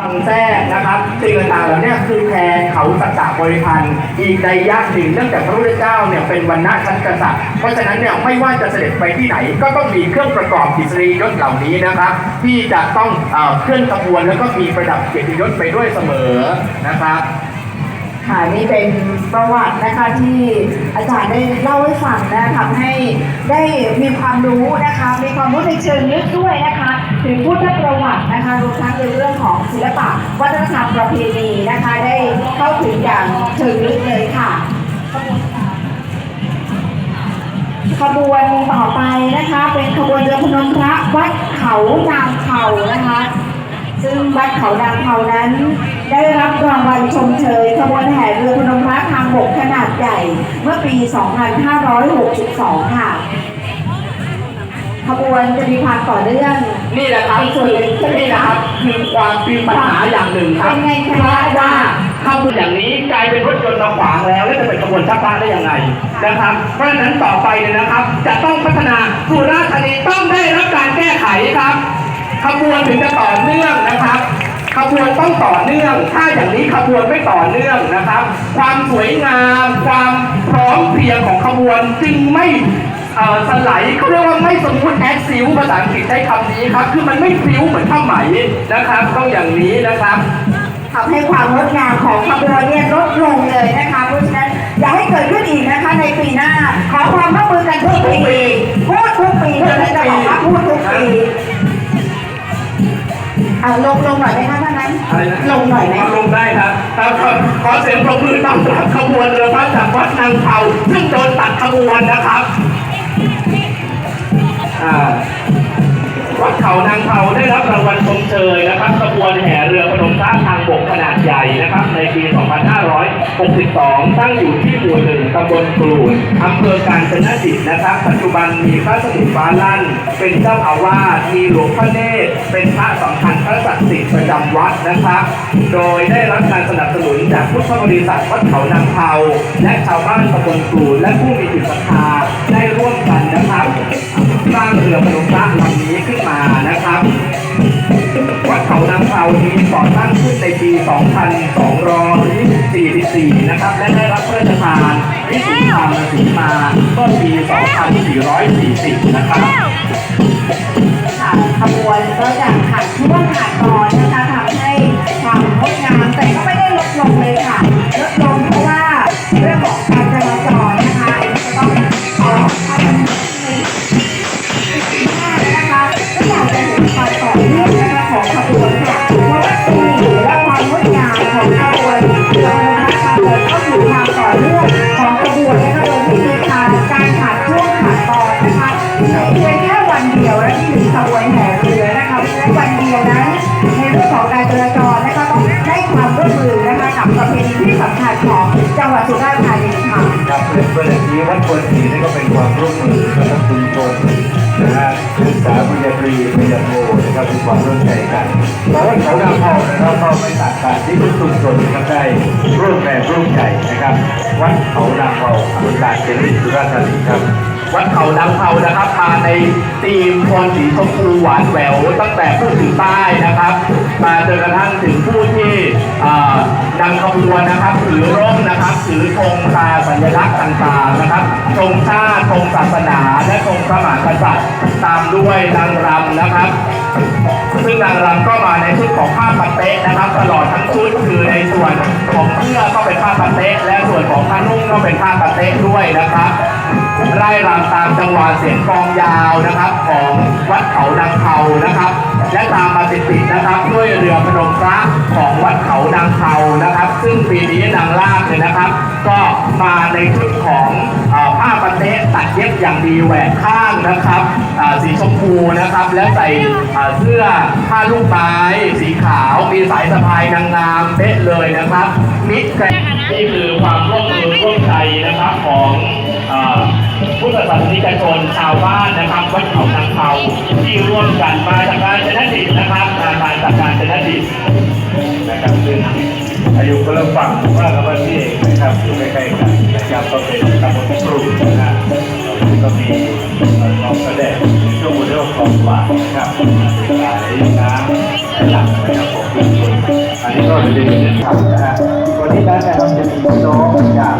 ตังแท้นะครับสิ่งต่างๆเหล่านี้คือแทนเขาสัจจะบริพันธ์อีกใดยะหนึ่งเนื่องจากพระพุทธเจ้าเนี่ยเป็นวันณะชั้นกษัตริย์เพราะฉะนั้นเนี่ยไม่ว่าจะเสด็จไปที่ไหน ก็ต้องมีเครื่องประกอบกิจรียศเหล่านี้นะครับ ที่จะต้องเอ่อเคลื่อนขบวนแล้วก็มีประดับเกียรติยศไปด้วยเสมอนะครับค่ะนี่เป็นประวัตินะคะที่อาจารย์ได้เล่าให้ฟังนะทำให้ได้มีความรู้นะคะ มีความรู้ในเชิงลึกด้วยนะคะ ถึงพุทธประวัตินะคะรวมทั้งเรื่อง ศิลปะวัฒนธรรมประเพณีนะคะ ได้เข้าถึงอย่างเชิงลึกเลยค่ะขบวนต่อไปนะคะ เป็นขบวนเรือพนมพระวัดเขานางเขานะคะ ซึ่งวัดเขานางเขานั้น ได้รับรางวัลชมเชยขบวนแห่เรือพนมพระทางบกขนาดใหญ่เมื่อปี 2562 ค่ะขบวนจะมีความต่อเนื่องนี่แหละครับเป็นส่วนหนึ่งใช่ไหมนี่ คะนะครับคือความปีปัญหาอย่างหนึ่งครับเป็นไงคะ เพราะว่าเข้าอย่างนี้กลายเป็นรถยนต์มาขวางแล้ว แล้วจะเป็นขบวนชักพระได้ยังไงนะครับ เพราะฉะนั้นต่อไปเนี่ยนะครับ จะต้องพัฒนาสุราษฎร์ธานีต้องได้รับการแก้ไขครับขบวนถึงจะต่อเนื่องนะครับขบวนต้องต่อเนื่อง ถ้าอย่างนี้ขบวนไม่ต่อเนื่องนะครับ ความสวยงาม ความพร้อมเพรียงของขบวนจึงไม่ เอ่อสไลด์เขาเรียกว่าไม่สมบูรณ์แอคซิลภาษาอังกฤษใช้คำนี้ครับ คือมันไม่พริ้วเหมือนผ้าไหมนะครับ ต้องอย่างนี้นะครับ ทำให้ความงดงามของขบวนเนี่ยลดลงเลยนะคะ เพราะฉะนั้นอย่าให้เกิดขึ้นอีกนะคะในปีหน้า ขอความร่วมมือกันทุกปีพูดทุกปีเท่านั้นจะบอกว่าพูดทุกปีเอาลงลงหน่อยไหมคะท่านนั้นอะไรนะ ลงหน่อยไหม ลงได้ครับครับขอขอเสียงปรบมือต้อนรับขบวนเรือพระจากวัดนางเผาซึ่งโดนตัดขบวนนะครับ อ่า วัดเขานางเผาได้รับรางวัลชมเชยนะครับขบวนแห่เรือพนมพระทางบกขนาดใหญ่นะครับ ในปี 2562 ตั้งอยู่ที่หมู่หนึ่งตำบลกรูดอำเภอกาญจนะดิตนะครับ ปัจจุบันมีพระสมุทรฟ้าลั่น เป็นเจ้าอาวาสมีหลวงพ่อเนตรเป็นพระสำคัญพระศักดิ์สิทธิ์ประจำวัดนะครับ โดยได้รับการสนับสนุนจากพุทธบริษัทวัดเขานางเผาและชาวบ้านตำบลกรูดและผู้มีจิตศรัทธาได้ร่วมกันนะครับสร้างเรือพนมพระลำาทีมก่อตั้งขึ้นในปี 2244นะครับ และได้รับพระราชทานวิสุทธิธรรมสีมาเมื่อปี 2440 นะครับค่ะขบวนก็จะขัดช่วงขัดตอนนะคะ เพื่อนเพื่อนอย่างนี้วัดควรศรีนี่ก็เป็นความร่วมมือกับชุมชนนะฮะศึกษาปริญญาตรีปริญญาโทนะครับมีความร่วมใจกันเพราะว่าเขาดาวพ่อนะครับก็ไม่ต่างกันที่ทุกชุมชนนะครับได้ร่วมแรงร่วมใจนะครับ วัดเขาดาวพ่ออำเภอการเจริญสุราษฎร์ธานีครับวัดเขานางเผานะครับมาในธีมโทนสีชมพูหวานแหววตั้งแต่ผู้ถือป้นะครับ มาจนกระทั่งถึงผู้ที่ เอ่อนำขบวนนะครับถือร่มนะครับถือธงตาสัญลักษณ์ต่างๆนะครับธงชาติธงศาสนา และธงพระมหากษัตริย์ตามด้วยนางรำนะครับ ซึ่งนางรำก็มาในชุดของผ้าปัตเตะนะครับ ตลอดทั้งชุดคือในส่วนของเสื้อก็เป็นผ้าปัตเตะและส่วนของผ้านุ่งก็เป็นผ้าปัตเตะด้วยนะครับไร่รำตามจังหวะเสียงกลองยาวนะครับ ของวัดเขานางเผานะครับ และตามมาติดๆนะครับ ด้วยเรือพนมพระของวัดเขานางเผานะครับ ซึ่งปีนี้นางลากเนี่ยนะครับ ก็มาในชุดของผ้าปัตเตะตัดเย็บอย่างดีแหวกข้างนะครับสีชมพูนะครับ และใส่เสื้อผ้าลูกไม้สีขาวมีสายสะพายนางงามเป๊ะเลยนะครับมิกรนี่คือความร่วมมือร่วมใจนะครับของเอ่อพุทธศาสนิกชนชาวบ้านนะครับวัดเขานางเผาที่ร่วมกันมาจากการชน อายุก็เริ่มฝั่งว่ากับที่เองนะครับอยู่ใกล้กันนะครับก็เป็นตำบลกรูงนะฮะก็มีน้องกระแดดช่วงบนเรื่องของหานนะครับหลายน้ำหลักนะครับผมอันนี้ก็เป็นเรื่องที่ทำนะฮะวันนี้นั้นนะครับจะมีน้องจาก